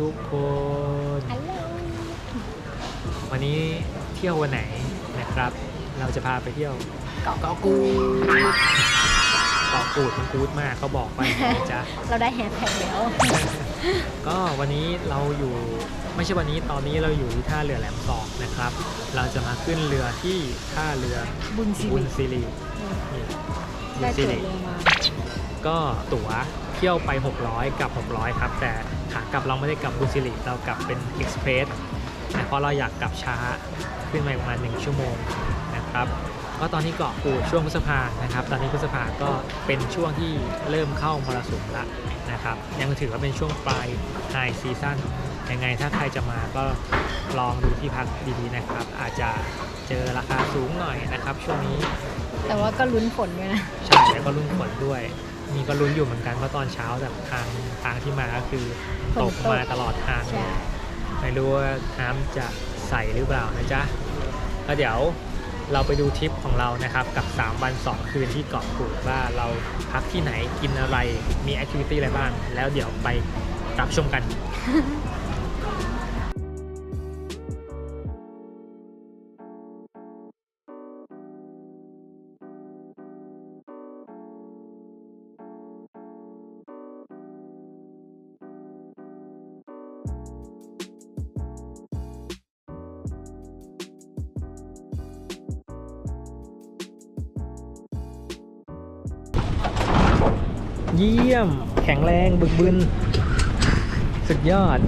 ทุกคน วันนี้เที่ยววันไหนนะครับ เราจะพาไปเที่ยวเกาะเกาะกูดเกาะกูดมันกูดมากเขาบอกไปนะจ้ะเราได้แฮชแท็กแล้ว ก็วันนี้เราอยู่ไม่ใช่วันนี้ตอนนี้เราอยู่ที่ท่าเรือแหลมสองนะครับ เราจะมาขึ้นเรือที่ท่าเรือบุญสิริ บุญสิรินี่บุญสิริก็ตั๋วเที่ยวไป 600 กับ 600 ครับ แต่ากลับเราไม่ได้กลับบุญสิริเรากลับเป็นเอ็กซ์เพรสนะเพราะเราอยากกลับช้าขึ้นมาประมาณ 1 ชั่วโมงนะครับก็ตอนนี้เกาะกูดช่วงพฤษภานะครับ ตอนนี้พฤษภาก็เป็นช่วงที่เริ่มเข้ามรสุมละนะครับ ยังถือว่าเป็นช่วงปลายไฮซีซั่นยังไงถ้าใครจะมาก็ลองดูที่พักดีๆนะครับ อาจจะเจอราคาสูงหน่อยนะครับ ช่วงนี้ แต่ว่าก็ลุ้นฝนด้วยนะ ใช่ แล้วก็ลุ้นฝนด้วย มีก็ลุ้นอยู่เหมือนกันเพราะตอนเช้าแบบทางทางที่มาก็คือฝนตตกกมาตลอดทางใช่ ไม่รู้ว่าน้ำจะใสหรือเปล่านะจ๊ะก็เดี๋ยวเราไปดูทริปของเรานะครับ กับ 3 วัน 2 คืนที่เกาะกูดว่าเราพักที่ไหนกินอะไรมีแอคทิวิตี้อะไรบ้าง แล้วเดี๋ยวไปรับชมกัน เยี่ยม แข็งแรงบึกบึน สุดยอด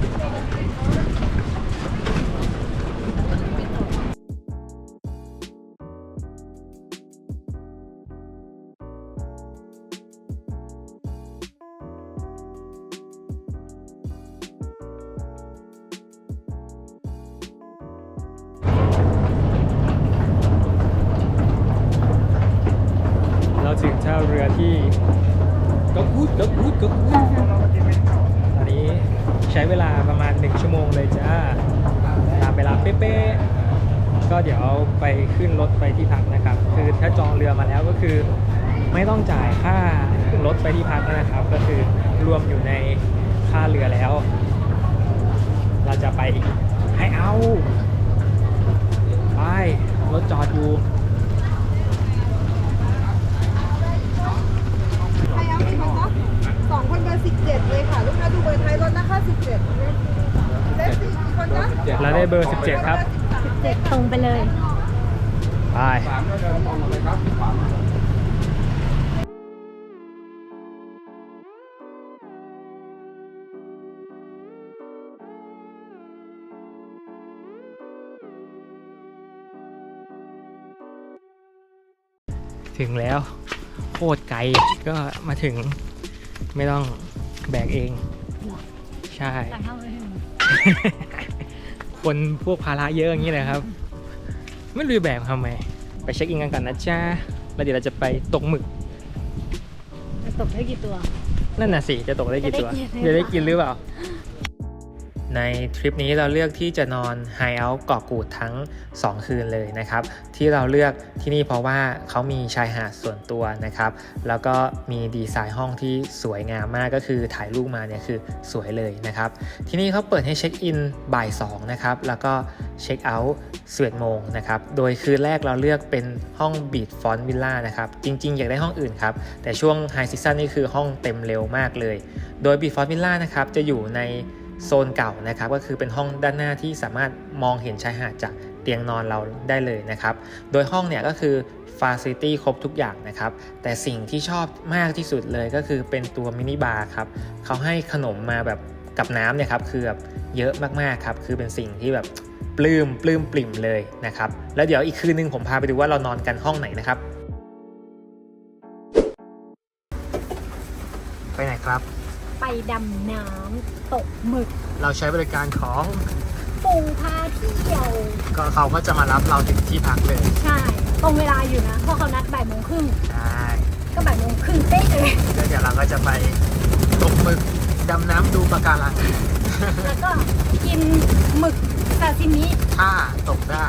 ใช้เวลาประมาณ 1 ชั่วโมงเลยจ้า ตามเวลาเป๊ะๆ ก็เดี๋ยวไปขึ้นรถไปที่พักนะครับ คือถ้าจองเรือมาแล้วก็คือ ไม่ต้องจ่ายค่ารถไปที่พักนะครับ ก็คือรวมอยู่ในค่าเรือแล้ว เราจะไปให้เอา ไปรถจอดอยู่ ใครเอากี่คนคะ สองคนเบอร์สิบเจ็ดเลยค่ะ ลูกค้าดูเบอร์ท้ายรถนะคะสิบเจ็ดเลขสี่กี่คนคะเราได้เบอร์ 17 ครับเจ็ดตรงไปเลย ไปถึงแล้วโคตรไกลก็มาถึง ไม่ต้องแบกเอง ใช่ หลังเข้าเลยคนพวกภาระเยอะอย่างนี้เลยครับ ไม่รู้จะแบกทำไม ไปเช็คอินกันก่อนนะจ้าแล้วเดี๋ยวเราจะไปตกหมึก จะตกได้กี่ตัว นั่นน่ะสิ จะตกได้กี่ตัวจะจะได้ได้กิกินนหหรืรืออเปเปล่าล่า ในทริปนี้เราเลือกที่จะนอนไฮเอาท์เกาะกูดทั้ง 2 คืนเลยนะครับ ที่เราเลือกที่นี่เพราะว่าเขามีชายหาดส่วนตัวนะครับ แล้วก็มีดีไซน์ห้องที่สวยงามมากก็คือถ่ายรูปมาเนี่ยคือสวยเลยนะครับ ที่นี่เขาเปิดให้เช็คอินบ่าย2นะครับ แล้วก็เช็คเอาท์11โมงนะครับ โดยคืนแรกเราเลือกเป็นห้องบีดฟอนวิลล่านะครับ จริงๆ อยากได้ห้องอื่นครับ แต่ช่วงไฮซีซันนี่คือห้องเต็มเร็วมากเลย โดยบีดฟอนวิลล่านะครับจะอยู่ใน โซนเก่านะครับก็คือเป็นห้องด้านหน้าที่สามารถมองเห็นชายหาดจากเตียงนอนเราได้เลยนะครับ โดยห้องเนี่ยก็คือฟาซิตี้ครบทุกอย่างนะครับ แต่สิ่งที่ชอบมากที่สุดเลยก็คือเป็นตัวมินิบาร์ครับเขาให้ขนมมาแบบกับน้ำเนี่ยครับคือแบบเยอะมากๆครับ คือเป็นสิ่งที่แบบปลื้มปลื้มปริ่มเลยนะครับ แล้วเดี๋ยวอีกคืนนึงผมพาไปดูว่าเรานอนกันห้องไหนนะครับ ไปไหนครับ ไปดำน้ำตกหมึกเราใช้บริการของปูพาเที่ยว ก็เขาก็จะมารับเราถึงที่พักเลย ใช่ ตรงเวลาอยู่นะ เพราะเขานัดบ่ายโมงครึ่งใช่ก็บ่ายโมงครึ่งเป๊ะเลยแล้วเดี๋ยวเราก็จะไปตกหมึกดำน้ำดูปะการังแล้วก็กินหมึกซาซิมิถ้าตกได้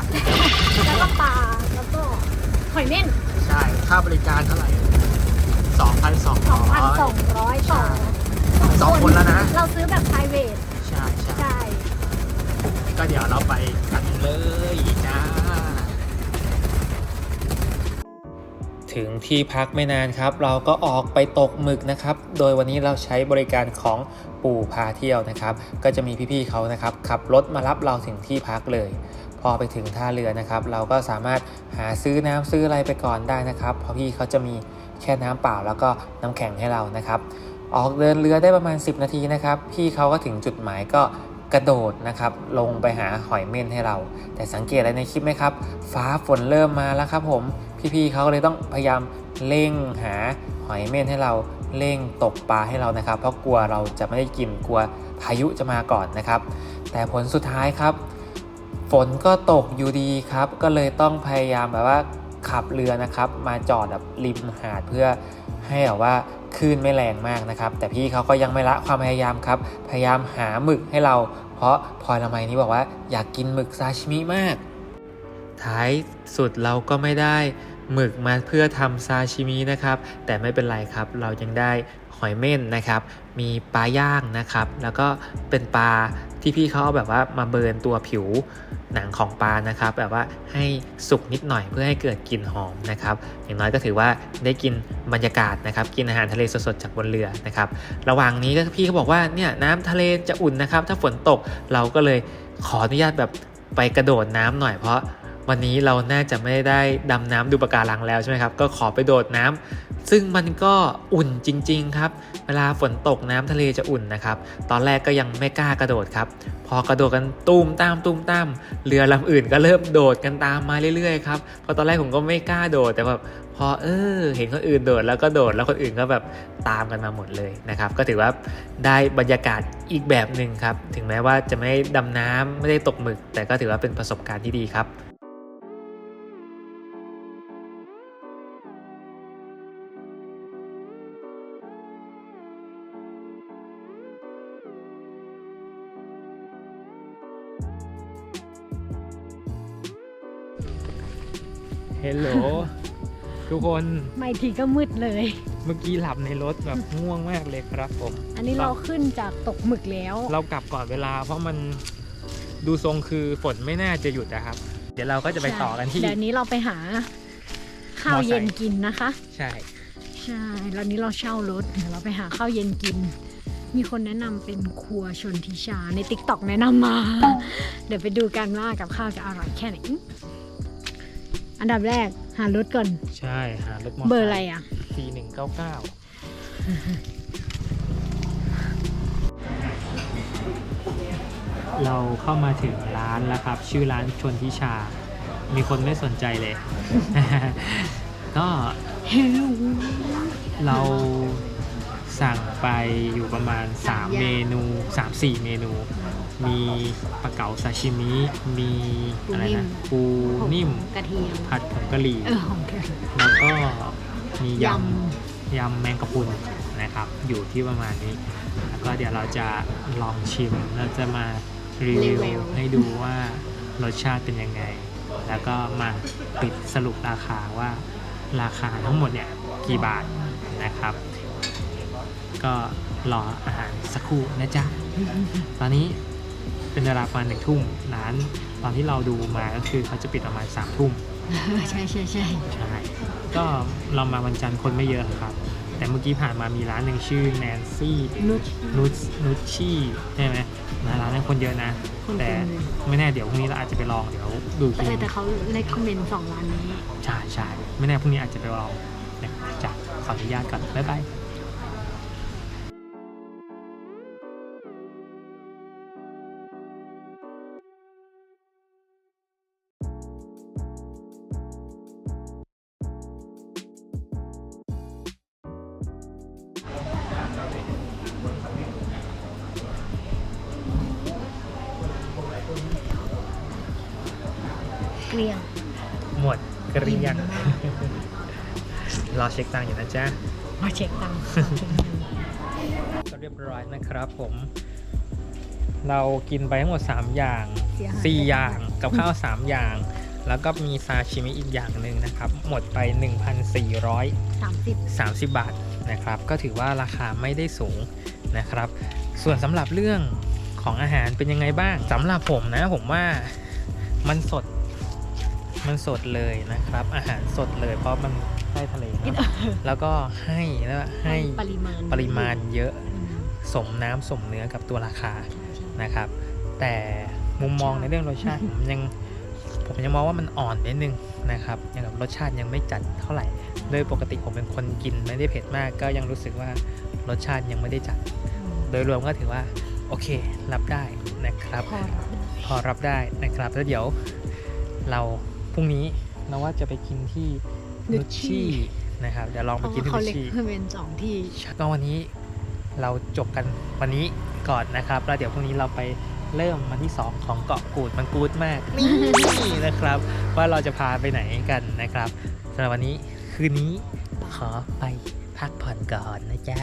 แล้วก็ปลาแล้วก็หอยเม่นใช่ค่าบริการเท่าไหร่2,200 2,200ต่อ สองคนแล้วนะ เราซื้อแบบ private ใช่ใช่ใช่ก็เดี๋ยวเราไปกันเลยจ้า ถึงที่พักไม่นานครับ เราก็ออกไปตกหมึกนะครับ โดยวันนี้เราใช้บริการของปู่พาเที่ยวนะครับ ก็จะมีพี่ๆเขานะครับขับรถมารับเราถึงที่พักเลย พอไปถึงท่าเรือนะครับ เราก็สามารถหาซื้อน้ำซื้ออะไรไปก่อนได้นะครับ เพราะพี่เขาจะมีแค่น้ำเปล่าแล้วก็น้ำแข็งให้เรานะครับ ออกเดินเรือได้ประมาณ 10 นาทีนะครับ พี่เขาก็ถึงจุดหมายก็กระโดดนะครับลงไปหาหอยเม่นให้เรา แต่สังเกตอะไรในคลิปไหมครับ ฟ้าฝนเริ่มมาแล้วครับผม พี่ๆเขาเลยต้องพยายามเร่งหาหอยเม่นให้เราเร่งตกปลาให้เรานะครับ เพราะกลัวเราจะไม่ได้กินกลัวพายุจะมาก่อนนะครับ แต่ผลสุดท้ายครับ ฝนก็ตกอยู่ดีครับ ก็เลยต้องพยายามแบบว่าขับเรือนะครับ มาจอดแบบริมหาดเพื่อให้แบบว่า คลื่นไม่แรงมากนะครับ แต่พี่เขาก็ยังไม่ละความพยายามครับ พยายามหาหมึกให้เรา เพราะพลอยละไมนี้บอกว่าอยากกินหมึกซาชิมิมาก ท้ายสุดเราก็ไม่ได้หมึกมาเพื่อทำซาชิมินะครับ แต่ไม่เป็นไรครับ เรายังได้หอยเม่นนะครับ มีปลาย่างนะครับ แล้วก็เป็นปลาที่พี่เขาเอาแบบว่ามาเบิร์นตัวผิวหนังของปลานะครับ แบบว่าให้สุกนิดหน่อยเพื่อให้เกิดกลิ่นหอมนะครับ อย่างน้อยก็ถือว่าได้กินบรรยากาศนะครับ กินอาหารทะเลสดๆจากบนเรือนะครับ ระหว่างนี้ก็พี่เขาบอกว่าเนี่ยน้ำทะเลจะอุ่นนะครับ ถ้าฝนตกเราก็เลยขออนุญาตแบบไปกระโดดน้ำหน่อยเพราะวันนี้เราน่าจะไม่ได้ดำน้ำดูปะการังแล้วใช่ไหมครับ ก็ขอไปโดดน้ำ ซึ่งมันก็อุ่นจริง ๆ ครับ เวลาฝนตกน้ำทะเลจะอุ่นนะครับ ตอนแรกก็ยังไม่กล้ากระโดดครับ พอกระโดดกันตูมตามตูมตามเรือลำอื่นก็เริ่มโดดกันตามมาเรื่อยๆครับเพราะตอนแรกผมก็ไม่กล้าโดดแต่แบบพอเออ เห็นคนอื่นโดดแล้วก็โดดแล้วคนอื่นก็แบบตามกันมาหมดเลยนะครับ ก็ถือว่าได้บรรยากาศอีกแบบหนึ่งครับ ถึงแม้ว่าจะไม่ได้ดำน้ำไม่ได้ตกหมึก แต่ก็ถือว่าเป็นประสบการณ์ที่ดีครับ โหล ทุกคนไม่ทีก็มืดเลย เมื่อกี้หลับในรถแบบง่วงมากเลยครับผม อันนี้เราขึ้นจากตกหมึกแล้ว เรากลับก่อนเวลา เพราะมันดูทรงคือฝนไม่น่าจะหยุดนะครับ เดี๋ยวเราก็จะไปต่อกันที่เดี๋ยวนี้เราไปหาข้าวเย็นกินนะคะ ใช่ ใช่แล้วนี้เราเช่ารถเดี๋ยวเราไปหาข้าวเย็นกิน มีคนแนะนำเป็นครัวชนทิชาในติ๊กต็อกแนะนำมา เดี๋ยวไปดูกันว่ากับข้าวจะอร่อยแค่ไหน อันดับแรกหารถก่อน ใช่หารถมอเตอร์เบอร์อะไรอะ สี่หนึ่งเก้าเก้าเราเข้ามาถึงร้านแล้วครับ ชื่อร้านชนทิชา มีคนไม่สนใจเลย ก็เฮลโหลเราสั่งไปอยู่ประมาณ 3 เมนู 3-4 เมนู มีปลาเก๋าซาชิมิ มีอะไรนะปูนิ่ม กระเทียม ผัดผงกะหรี่ เออของเธอ แล้วก็มียยำยำแมงกะพรุนนะครับ อยู่ที่ประมาณนี้ แล้วก็เดี๋ยวเราจะลองชิมแล้วจะมารีวิวให้ดูว่ารสชาติเป็นยังไง แล้วก็มาปิดสรุปราคาว่าราคาทั้งหมดเนี่ยกี่บาทนะครับ ก็รออาหารสักครู่นะจ๊ะ ตอนนี้ เป็นเวลาประมาณหนึ่งทุ่มร้านตอนที่เราดูมาก็คือเขาจะปิดประมาณสามทุ่มำใช่ใช่ใช่ใช่ก็เรามาวันจันทร์คนไม่เยอะครับ แต่เมื่อกี้ผ่านมามีร้านหนึ่งชื่อแนนซี่นุชนุชนุชชี่ใช่ไหมนะร้านนั้นคนเยอะนะคนแต่เต็มเลยไม่แน่เดี๋ยวพรุ่งนี้เราอาจจะไปลองเดี๋ยวดูอีกแต่ทีเออนึแต่งเขาเลคคอมเมนต์สองร้านนี้ใช่ใช่ไม่แน่พรุ่งนี้อาจจะไปลองนะจ้ะขออนุญาตก่อนบ๊ายบาย ช็คตังค์อยู่นะจ๊ะมาเช็คตังค์ก็เรียบร้อยนะครับผม เรากินไปทั้งหมด 3 อย่างเสียหาย4อย่างกับข้าว 3 อย่าง แล้วก็มีซาชิมิอีกอย่างหนึ่งนะครับ หมดไป 1,430สามสิบบาทนะครับ ก็ถือว่าราคาไม่ได้สูงนะครับ ส่วนสำหรับเรื่องของอาหารเป็นยังไงบ้างสำหรับผมนะผมว่ามันสดมันสดเลยนะครับ อาหารสดเลยเพราะมัน ใกล้ทะเลเนอะแล้วก็ให้แล้วให้ปริมาณปริมาณเยอะอืมสมน้ำสมเนื้อกับตัวราคาใช่ใช่นะครับ แต่มุมมองในเรื่องรสชาติผมยังผมยังมองว่ามันอ่อนนิดนึงนะครับยังกับรสชาติยังไม่จัดเท่าไหร่โดยปกติผมเป็นคนกินไม่ได้เผ็ดมาก ก็ยังรู้สึกว่ารสชาติยังไม่ได้จัด โดยรวมก็ถือว่า โอเครับได้นะครับ พอรับได้พอรับได้นะครับแล้วเดี๋ยวเราพรุ่งนี้เราว่าจะไปกินที่ นุชชี่นะครับเดี๋ยวลองเพไปราะกินว่าที่เขานุชเล็กชี่เพื่อเป็นสองที่ก็วันนี้เราจบกันวันนี้ก่อนนะครับแล้วเดี๋ยวพรุ่งนี้เราไปเริ่มวันที่ 2 ของเกาะกูดมันกูดมากนี่นะครับ ว่าเราจะพาไปไหนกันนะครับสำหรับวันนี้คืนนี้ขอไปพักผ่อนก่อนนะจ๊ะ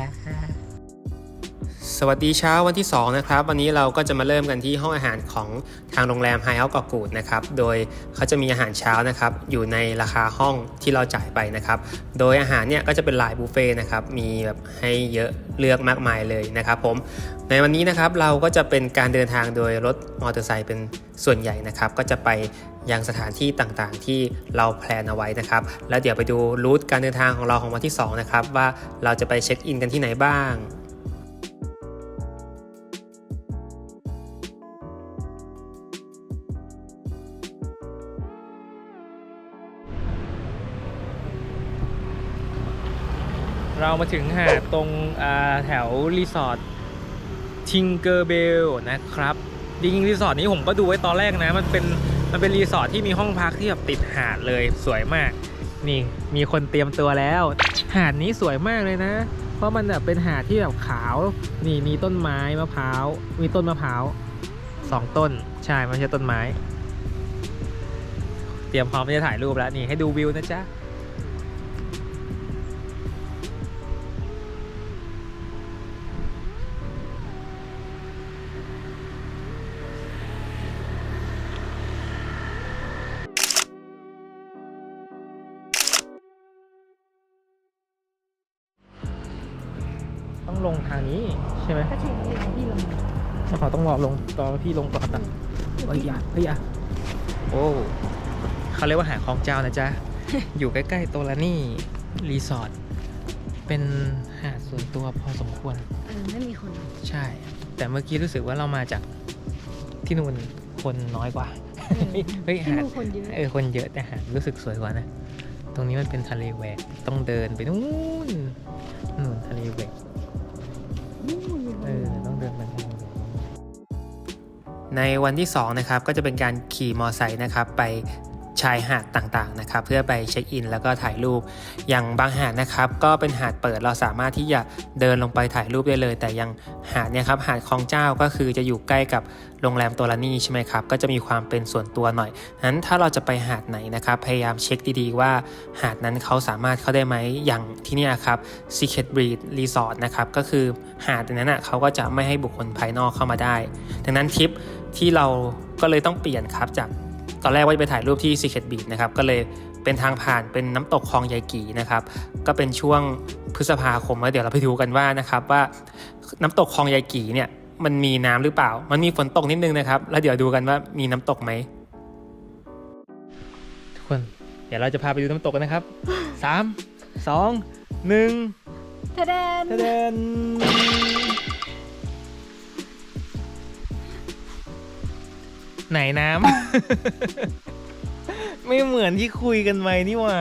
สวัสดีเช้าวันที่ 2 นะครับ วันนี้เราก็จะมาเริ่มกันที่ห้องอาหารของทางโรงแรมไฮเอาท์เกาะกูดนะครับ โดยเขาจะมีอาหารเช้านะครับ อยู่ในราคาห้องที่เราจ่ายไปนะครับ โดยอาหารเนี่ยก็จะเป็นหลายบุฟเฟ่นะครับ มีแบบให้เยอะเลือกมากมายเลยนะครับผม ในวันนี้นะครับเราก็จะเป็นการเดินทางโดยรถมอเตอร์ไซค์เป็นส่วนใหญ่นะครับ ก็จะไปยังสถานที่ต่างๆที่เราแพลนเอาไว้นะครับ แล้วเดี๋ยวไปดูรูทการเดินทางของเราของวันที่สองนะครับว่าเราจะไปเช็คอินกันที่ไหนบ้าง เรามาถึงหาดตรงแถวรีสอร์ททิงเกอร์เบลนะครับจริงรีสอร์ทนี้ผมก็ดูไว้ตอนแรกนะ มันเป็นมันเป็นรีสอร์ทที่มีห้องพักที่แบบติดหาดเลยสวยมาก นี่มีคนเตรียมตัวแล้ว หาดนี้สวยมากเลยนะ เพราะมันแบบเป็นหาดที่แบบขาว นี่มีต้นไม้มะพร้าวมีต้นมะพร้าวสองต้นใช่ไม่ใช่ต้นไม้ เตรียมพร้อมที่จะถ่ายรูปแล้วนี่ให้ดูวิวนะจ๊ะ นี้ใช่ไหมก็ใช่ที่ลงเจ้าของต้องรอลงตอนพี่ลงก่อนอะเฮ้ยอย่าเฮ้ยอย่าโอ้เขาเรียกว่าหาดคลองเจ้านะจ๊ะ อยู่ใกล้ๆโตลานี่รีสอร์ทเป็นหาดส่วนตัวพอสมควร เออไม่มีคนใช่ แต่เมื่อกี้รู้สึกว่าเรามาจากที่นู่นคนน้อยกว่า เฮ้ยที่หาด นู่นคนเยอะเออคนเยอะแต่หาดรู้สึกสวยกว่านะ ตรงนี้มันเป็นทะเลแหวกต้องเดินไปนู่นนู่นทะเลแหวกนู่นมีคน เออต้องเดินไปในวันที่2นะครับก็จะเป็นการขี่มอไซค์นะครับไป ชายหาดต่างๆนะครับ เพื่อไปเช็คอิน แล้วก็ถ่ายรูปอย่างบางหาดนะครับ ก็เป็นหาดเปิดเราสามารถที่จะเดินลงไปถ่ายรูปได้เลย แต่ยังหาดเนี่ยครับหาดคลองเจ้าก็คือจะอยู่ใกล้กับโรงแรมตัวลานี่ใช่ไหมครับก็จะมีความเป็นส่วนตัวหน่อยนั้นถ้าเราจะไปหาดไหนนะครับ พยายามเช็คดีๆว่าหาดนั้นเขาสามารถเข้าได้ไหมอย่างที่นี่ครับ Secret Breed Resort นะครับก็คือหาดนั้นนะเขาก็จะไม่ให้บุคคลภายนอกเข้ามาได้ ดังนั้นทริปที่เราก็เลยต้องเปลี่ยนครับจาก ตอนแรกว่าจะไปถ่ายรูปที่ Secret Beach นะครับก็เลยเป็นทางผ่านเป็นน้ำตกคลองยายกี่นะครับก็เป็นช่วงพฤษภาคมแล้วเดี๋ยวเราไปดูกันว่านะครับว่าน้ำตกคลองยายกี่เนี่ยมันมีน้ำหรือเปล่า มันมีฝนตกนิดนึงนะครับ แล้วเดี๋ยวดูกันว่ามีน้ำตกไหมทุกคน เดี๋ยวเราจะพาไปดูน้ำตกกันนะครับสามสองหนึ่งทะเดนทะเดน ไหนน้ำ ไม่เหมือนที่คุยกันไว้นี่หว่า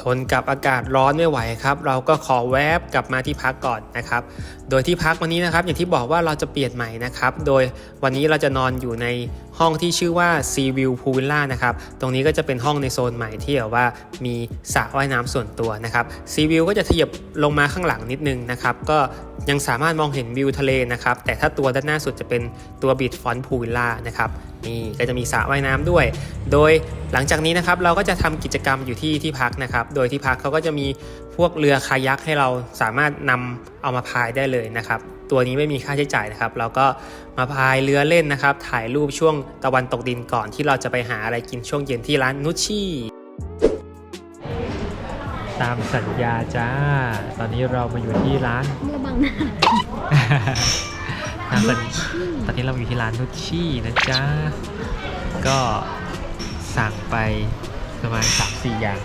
ทนกับอากาศร้อนไม่ไหวครับ เราก็ขอแวบกลับมาที่พักก่อนนะครับ โดยที่พักวันนี้นะครับ อย่างที่บอกว่าเราจะเปลี่ยนใหม่นะครับ โดยวันนี้เราจะนอนอยู่ใน ห้องที่ชื่อว่า Sea View Pool Villa นะครับ ตรงนี้ก็จะเป็นห้องในโซนใหม่ที่แบบว่ามีสระว่ายน้ำส่วนตัวนะครับ Sea View ก็จะขยับลงมาข้างหลังนิดนึงนะครับ ก็ยังสามารถมองเห็นวิวทะเลนะครับ แต่ถ้าตัวด้านหน้าสุดจะเป็นตัว Beach Front Pool Villa นะครับ นี่ก็จะมีสระว่ายน้ำด้วย โดยหลังจากนี้นะครับเราก็จะทำกิจกรรมอยู่ที่ที่พักนะครับ โดยที่พักเขาก็จะมีพวกเรือคายักให้เราสามารถนำเอามาพายได้เลยนะครับ ตัวนี้ไม่มีค่าใช้จ่ายนะครับ เราก็มาพายเรือเล่นนะครับ ถ่ายรูปช่วงตะวันตกดินก่อนที่เราจะไปหาอะไรกินช่วงเย็นที่ร้านนุชชี่ตามสัญญาจ้า ตอนนี้เรามาอยู่ที่ร้านระบังหน้าตามสัญตอนนี้เราอยู่ที่ร้านนุชชี่นะจ๊ะ ก็สั่งไปประมาณ3-4อย่าง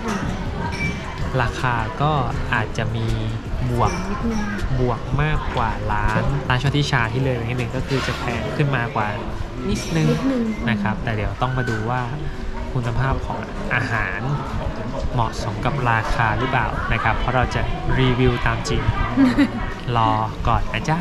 ราคาก็อาจจะมี บวกนิดนึงบวกมากกว่าร้านร้านชอทิชาที่เลยนิดนึงก็คือจะแพงขึ้นมากว่านิดนึงนิดนึงนะครับ แต่เดี๋ยวต้องมาดูว่าคุณภาพของอาหารเหมาะสมกับราคาหรือเปล่านะครับ เพราะเราจะรีวิวตามจริง รอก่อนนะจ๊ะ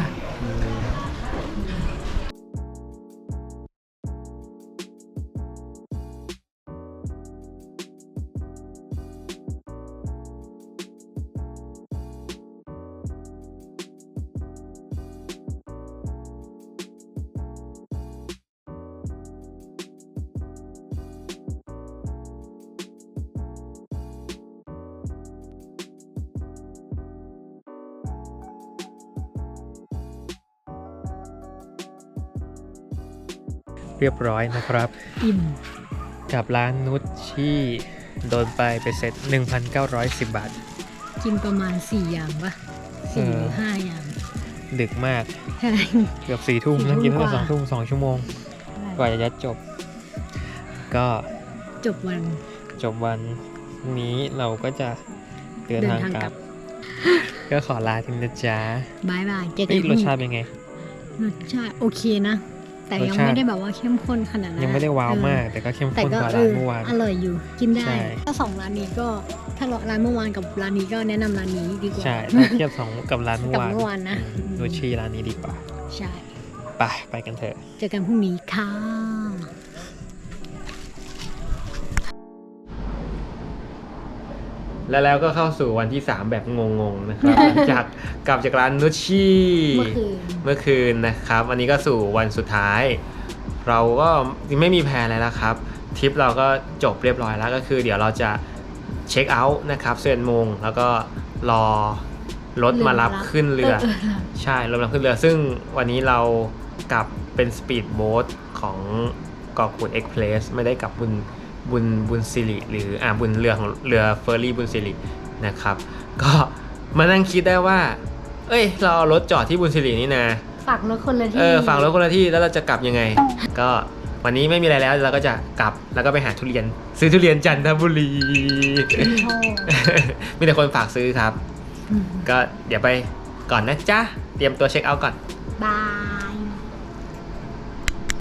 รียบร้อยนะครับ อิ่มกับร้านนุชที่โดนไปไปเสร็จ 1,910 บาท กินประมาณ 4 อย่างปะสี่หรือเออห้าอย่าง ดึกมาก ใช่ เกือบสี่ทุ่มสี่นั่งกินตั้งแต่ทุ่สองมกว่าทุ่มสองชั่วโมง กว่าจะยัดจบ ก็จบวัน จบวันนี้เราก็จะเดินเดินทางทางกกลัลับบก็ขอลาทิ้งนะจ๊ะบายบายเจอกัเฮ้ยนรสชาติเป็นไง รสชาติโอเคนะ แต่ยังรสชาติไม่ได้แบบว่าเข้มข้นขนาดนั้นยังไม่ได้ว้าวเออมาก แต่ก็เข้มแต่ข้นก็กว่าเอร้านอเมื่อวานอร่อยอยู่กินได้ใช่ถ้าสองร้านนี้ก็ถ้าร้านเมื่อวานกับร้านนี้ก็แนะนำร้านนี้ดีกว่าใช่ถ้าเทียบสองกับร้านเมื่อกับวานเมื่อวานนะอืมนูชีร้านนี้ดีกว่าใช่ไปไปกันเถอะเจอกันพรุ่งนี้ค่ะ แล้วแล้วก็เข้าสู่วันที่ 3 แบบงงๆนะครับหลังจากกลับจากร้านนุชชี่เมื่อคืนเมื่อคืนนะครับ วันนี้ก็สู่วันสุดท้าย เราก็ไม่มีแพลนอะไรแล้วครับทริปเราก็จบเรียบร้อยแล้วก็คือ เดี๋ยวเราจะเช็คเอาท์นะครับเซนโมงแล้วก็รอรถมารับขึ้นเรือ ใช่รถมารับขึ้นเรือ ซึ่งวันนี้เรากลับเป็นสปีดโบ๊ทของเกาะกูดเอ็กเพลสไม่ได้กลับบุญ บุญบุญสิริหรืออ่าบุญเรือของเรือเฟอร์รี่บุญสิรินะครับ ก็มานั่งคิดได้ว่า เอ้ย เราเอารถจอดที่บุญสิรินี่นะฝากรถคนละที่เออฝั่งรถคนละที่แล้วเราจะกลับยังไง ก็วันนี้ไม่มีอะไรแล้วเราก็จะกลับแล้วก็ไปหาทุเรียน ซื้อทุเรียนจันทบุรีชอบมีแต่คนฝากซื้อครับอืมก็เดี๋ยวไปก่อนนะจ๊ะ เตรียมตัวเช็คเอาท์ก่อน บาย